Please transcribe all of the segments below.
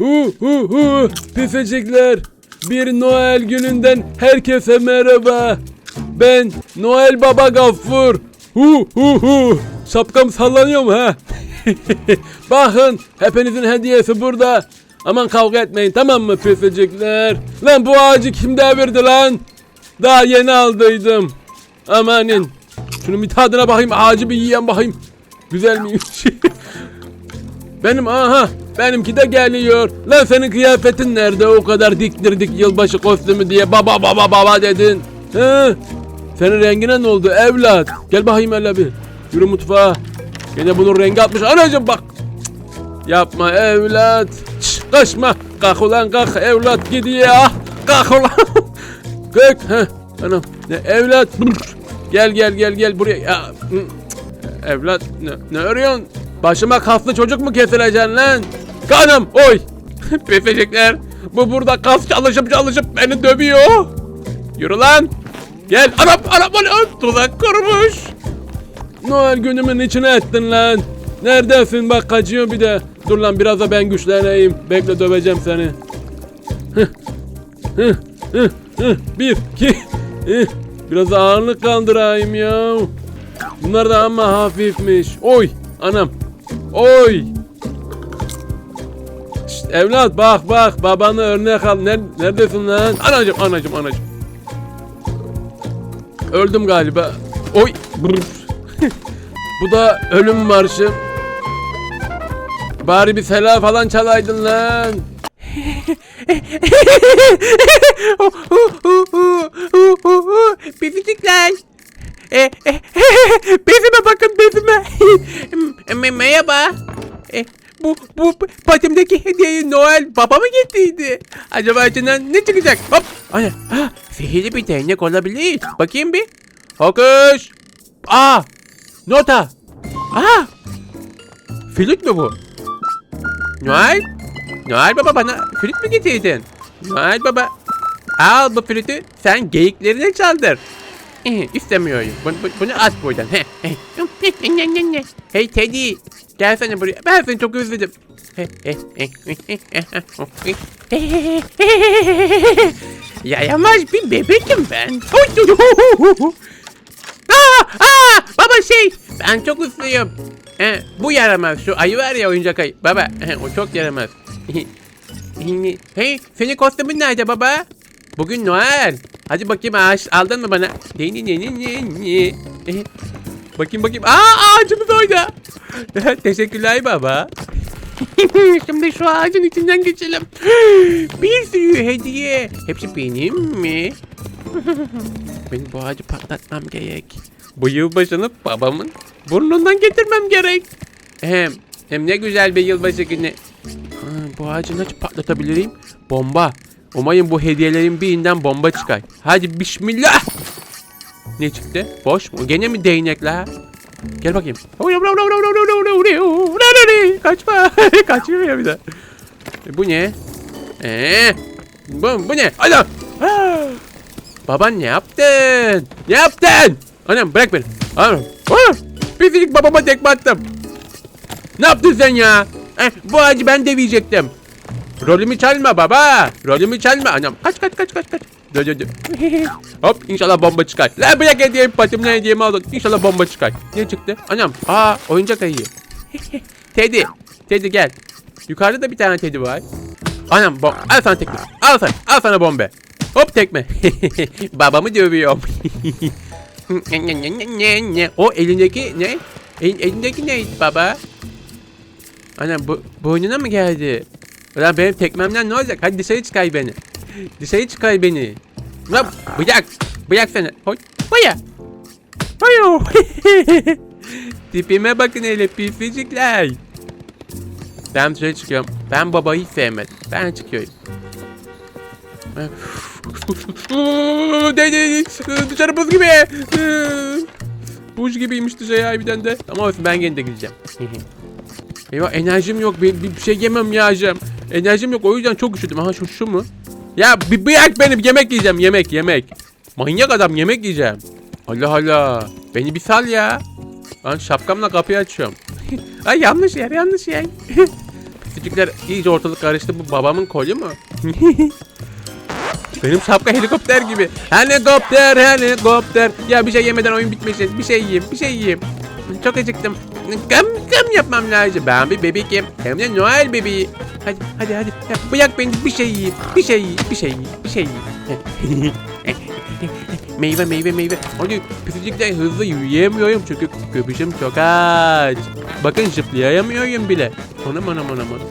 Hu hu hu pisecikler. Bir Noel gününden herkese merhaba. Ben Noel Baba Gaffur. Hu hu hu. Şapkam sallanıyor mu ha? Bakın hepinizin hediyesi burada. Aman kavga etmeyin tamam mı pisecikler? Lan bu ağacı kim devirdi lan? Daha yeni aldıydım. Amanin. Şunun bir tadına bakayım ağacı bir yiyen bakayım. Güzel miymiş? Benim aha benimki de geliyor. Lan senin kıyafetin nerede o kadar diktirdik yılbaşı kostümü diye baba baba baba dedin. He? Senin rengine ne oldu evlat? Gel bakayım hele bir. Yürü mutfağa. Gene bunun rengi atmış. Anacım bak. Yapma evlat. Şş, kaçma. Kalk ulan kalk evlat gidiyor. Ah, Kalk ulan. kalk. Heh. Anam. Ne evlat. Gel gel gel gel buraya. Ya. Evlat ne, ne arıyorsun? Başıma kaslı çocuk mu kesileceksin lan? Kanım oy. Pesecekler. Bu burada kas çalışıp çalışıp beni dövüyor. Yürü lan. Gel Arap Arap Arap tuzak kurmuş. Noel günümün içine ettin lan. Neredesin bak kaçıyor bir de. Dur lan biraz da ben güçleneyim. Bekle döveceğim seni. Bir, iki. Biraz ağırlık kaldırayım ya. Bunlar da ama hafifmiş. Oy anam. Oy. Şşt, evlat bak bak babanı örnek al. Ner- neredesin lan? Anacım anacım anacım. Öldüm galiba. Oy. Bu da ölüm marşı. Bari bir sela falan çalaydın lan. Bizicikler. E, e, bezime bakın bezime. Me- Merhaba. Bu, bu patimdeki hediyeyi Noel baba mı getirdi? Acaba içinden ne çıkacak? Hop. Ana. Ha, sihirli bir değnek olabilir. Bakayım bir. Hokus. Aa. Nota. Aa. Flüt mü bu? Noel. Noel baba bana flüt mü getirdin? Noel baba. Al bu flütü sen geyiklerine çaldır. İstemiyorum. Bunu, bu- bunu at buradan. Hey Teddy. Gelsene buraya. Ben seni çok özledim. Yayamaz bir bebekim ben. Aa, aa, baba şey. Ben çok ıslıyım. He, bu yaramaz. Şu ayı var ya oyuncak ayı. Baba he, o çok yaramaz. hey senin kostümün nerede baba? Bugün Noel. Hadi bakayım ağaç aldın mı bana? Bakayım bakayım. Aa ağacımız orada. Teşekkürler baba. Şimdi şu ağacın içinden geçelim. Bir sürü hediye. Hepsi benim mi? Benim bu ağacı patlatmam gerek. Bu yılbaşını babamın burnundan getirmem gerek. Hem, hem ne güzel bir yılbaşı günü. Bu ağacı nasıl patlatabilirim? Bomba. Umarım bu hediyelerin birinden bomba çıkar. Hadi bismillah. Ne çıktı? Boş mu? Gene mi değnek la? Gel bakayım. Kaçma. Kaçıyor ya bir de. E, Bu ne? Ee, bu, bu ne? Adam. Baban ne yaptın? Ne yaptın? Anam bırak beni. Anam. Fizik babama tekme attım. Ne yaptın sen ya? Eh, bu ağacı ben deviyecektim. Rolümü çalma baba. Rolümü çalma. Anam kaç kaç kaç kaç kaç. Dö dö dö. Hop inşallah bomba çıkar. Lan bırak hediyemi patimle hediyemi aldın. İnşallah bomba çıkar. Ne çıktı? Anam. Aa oyuncak ayı. Teddy. Teddy gel. Yukarıda da bir tane Teddy var. Anam bom al sana tekme. Al sana. Al sana bombe. Hop tekme. Babamı dövüyorum. o elindeki ne? El, elindeki ne baba? Anam bu boynuna mı geldi? Ulan benim tekmemden ne olacak? Hadi dışarı çıkar beni. Dışarı çıkar beni. Lan bırak. Bırak seni. Hoy. Hoya. Hoyo. Tipime bakın hele pisicikler. Ben dışarı çıkıyorum. Ben babayı hiç sevmedim. Ben çıkıyorum. Değil. Dışarı buz gibi. Buz gibiymiş dışarı harbiden de. Ama olsun ben gene de gideceğim. Eyvah enerjim yok. Bir, bir şey yemem yiyeceğim. Enerjim yok o yüzden çok üşüdüm. Aha şu şu mu? Ya bir bırak beni yemek yiyeceğim yemek yemek. Manyak adam yemek yiyeceğim. Allah Allah. Beni bir sal ya. Ben şapkamla kapıyı açıyorum. Ay yanlış yer yanlış yer. Küçükler iyice ortalık karıştı. Bu babamın kolu mu? Benim şapka helikopter gibi. Helikopter, helikopter. Ya bir şey yemeden oyun bitmeyecek. Bir şey yiyeyim, bir şey yiyeyim. Çok acıktım. Gam gam yapmam lazım. Ben bir bebekim. Hem de Noel bebeği. Hadi hadi hadi. Ya, bırak beni bir şey yiyeyim. Bir şey yiyeyim, bir şey yiyeyim, bir şey yiyeyim. meyve meyve meyve. Hadi pisicikten hızlı yürüyemiyorum çünkü göbüşüm çok aç. Bakın zıplayamıyorum bile. Anam anam anam anam.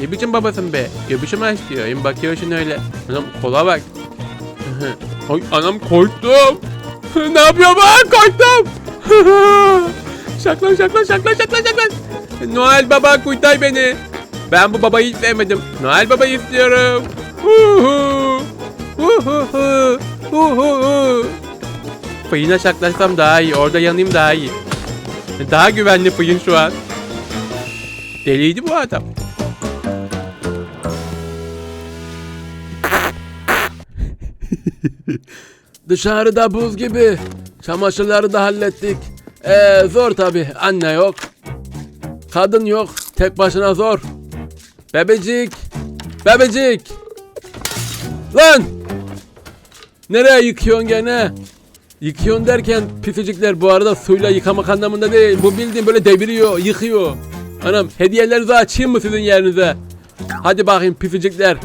Ne biçim babasın be? Göbüşüm aç diyor. Bakıyorsun öyle. Anam kola bak. Ay anam korktum. ne yapıyor ben? Korktum. Şaklan şaklan şaklan şaklan şaklan. Noel baba kurtar beni. Ben bu babayı sevmedim. Noel babayı istiyorum. Fıyına şaklaşsam daha iyi. Orada yanayım daha iyi. Daha güvenli fıyın şu an. Deliydi bu adam. Dışarıda buz gibi. Çamaşırları da hallettik. Ee, zor tabi. Anne yok. Kadın yok. Tek başına zor. Bebecik. Bebecik. Lan! Nereye yıkıyorsun gene? Yıkıyorsun derken pisicikler bu arada suyla yıkamak anlamında değil. Bu bildiğin böyle deviriyor, yıkıyor. Anam hediyelerinizi açayım mı sizin yerinize? Hadi bakayım pisicikler.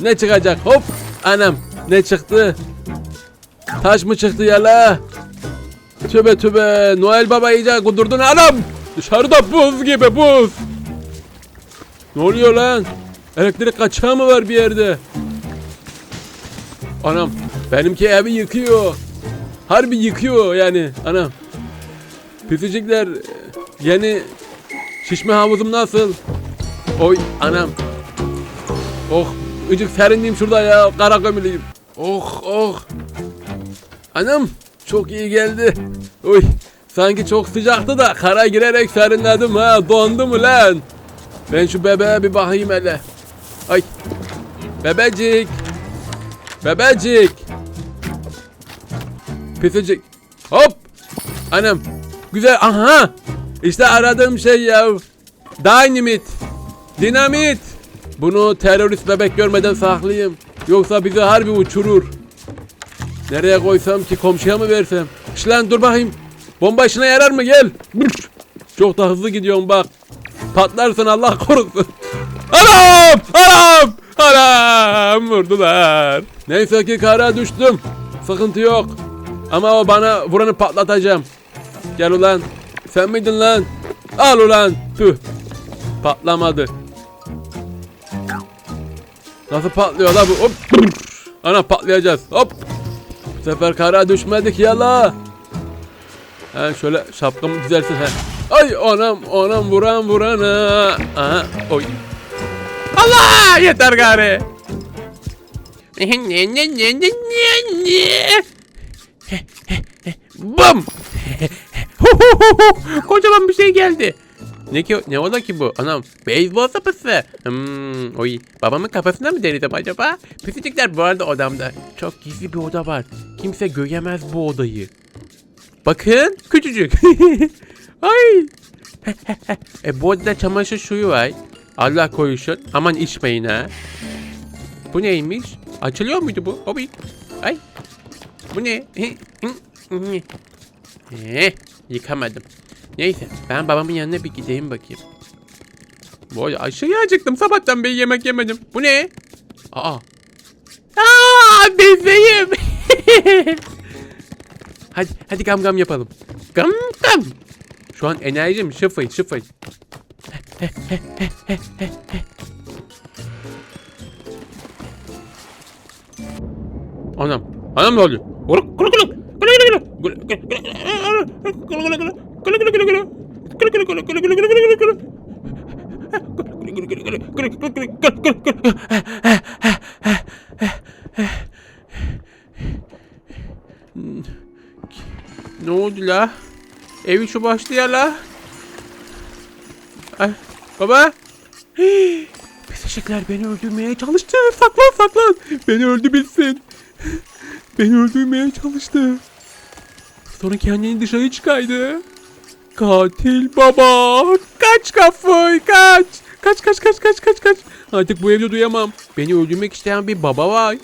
Ne çıkacak? Hop! Anam ne çıktı? Taş mı çıktı yala? Tübe tübe Noel Baba iyice kudurdun adam. Dışarıda buz gibi buz. Ne oluyor lan? Elektrik kaçağı mı var bir yerde? Anam benimki evi yıkıyor. Harbi yıkıyor yani anam. Pisicikler yeni şişme havuzum nasıl? Oy anam. Oh ıcık serinleyeyim şurada ya kara gömüleyim. Oh oh. Anam çok iyi geldi. Uy sanki çok sıcaktı da kara girerek serinledim ha dondu mu lan? Ben şu bebeğe bir bakayım hele. Ay bebecik. Bebecik. Pisicik. Hop. Anam. Güzel. Aha. İşte aradığım şey ya. Dynamit. Dinamit. Bunu terörist bebek görmeden saklayayım. Yoksa bizi harbi uçurur. Nereye koysam ki komşuya mı versem? Şş lan dur bakayım. Bomba işine yarar mı gel. Çok da hızlı gidiyorsun bak. Patlarsın Allah korusun. Anam! Anam! Anam! Vurdular. Neyse ki kara düştüm. Sıkıntı yok. Ama o bana vuranı patlatacağım. Gel ulan. Sen miydin lan? Al ulan. Tüh. Patlamadı. Nasıl patlıyor la bu? Hop. Ana patlayacağız. Hop. Sefer kara düşmedik yala. Ha şöyle şapkamı düzelsin ha. Ay anam anam vuran vurana. Aha oy. Allah yeter gari. Bum. Kocaman bir şey geldi. Ne ki ne ola ki bu? Anam beyzbol sopası. Hmm, oy babamın kafasına mı denedim acaba? Pisicikler bu arada odamda. Çok gizli bir oda var. Kimse göremez bu odayı. Bakın küçücük. Ay. e bu odada çamaşır suyu var. Allah korusun. Aman içmeyin ha. Bu neymiş? Açılıyor muydu bu? Hobi. Ay. Bu ne? Eh, yıkamadım. Neyse ben babamın yanına bir gideyim bakayım. Arada aşırı acıktım. Sabahtan beri yemek yemedim. Bu ne? Aa. Aa bebeğim. hadi hadi gam gam yapalım. Gam gam. Şu an enerjim sıfır sıfır. Anam. Anam ne oluyor? Ne oldu la? Evi şu başlıyor la. Ay, baba. Pisişikler beni öldürmeye çalıştı. Saklan saklan. Beni öldü bilsin. Beni öldürmeye çalıştı. Sonra kendini dışarı çıkardı. Katil baba. Kaç kafayı kaç. Kaç kaç kaç kaç kaç kaç. Artık bu evde duyamam. Beni öldürmek isteyen bir baba var.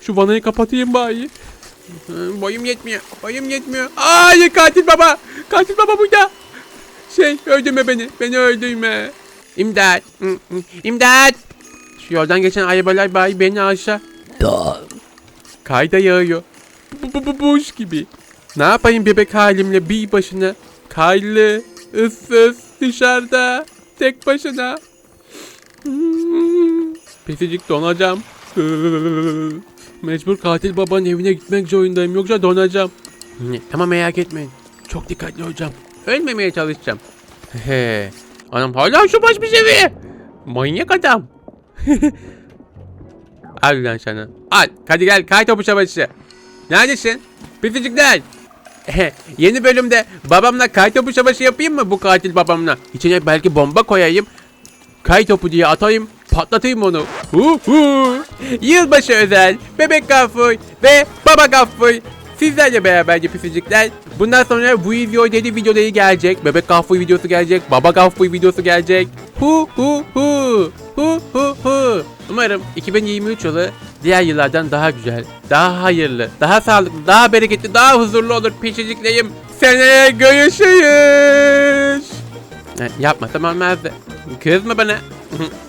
Şu vanayı kapatayım bari. Boyum yetmiyor. Boyum yetmiyor. Hayır katil baba. Katil baba burada. Şey öldürme beni. Beni öldürme. İmdat. İmdat. Şu yoldan geçen arabalar bari beni aşağı. Kayda yağıyor. Bu, bu, bu boş gibi. Ne yapayım bebek halimle bir başına? Kaylı, ıssız, dışarıda, tek başına. Pisicik donacağım. Mecbur katil babanın evine gitmek zorundayım yoksa donacağım. Tamam merak etmeyin. Çok dikkatli olacağım. Ölmemeye çalışacağım. He. Anam hala şu baş bir seviye. Manyak adam. Al lan sana. Al. Hadi gel kay topu savaşı. Neredesin? Pisicikler. Yeni bölümde babamla kay topu savaşı yapayım mı bu katil babamla? İçine belki bomba koyayım. Kay topu diye atayım. Patlatayım onu. Hu hu. Yılbaşı özel. Bebek Gaffur ve Baba Gaffur. Sizlerle beraber pisicikler. Bundan sonra bu video dedi videoları gelecek. Bebek Gaffur videosu gelecek. Baba Gaffur videosu gelecek. Hu hu hu. Hu hu hu. Umarım 2023 yılı diğer yıllardan daha güzel, daha hayırlı, daha sağlıklı, daha bereketli, daha huzurlu olur pisiciklerim. Seneye görüşürüz. Ha, yapmasam olmazdı. Kızma bana.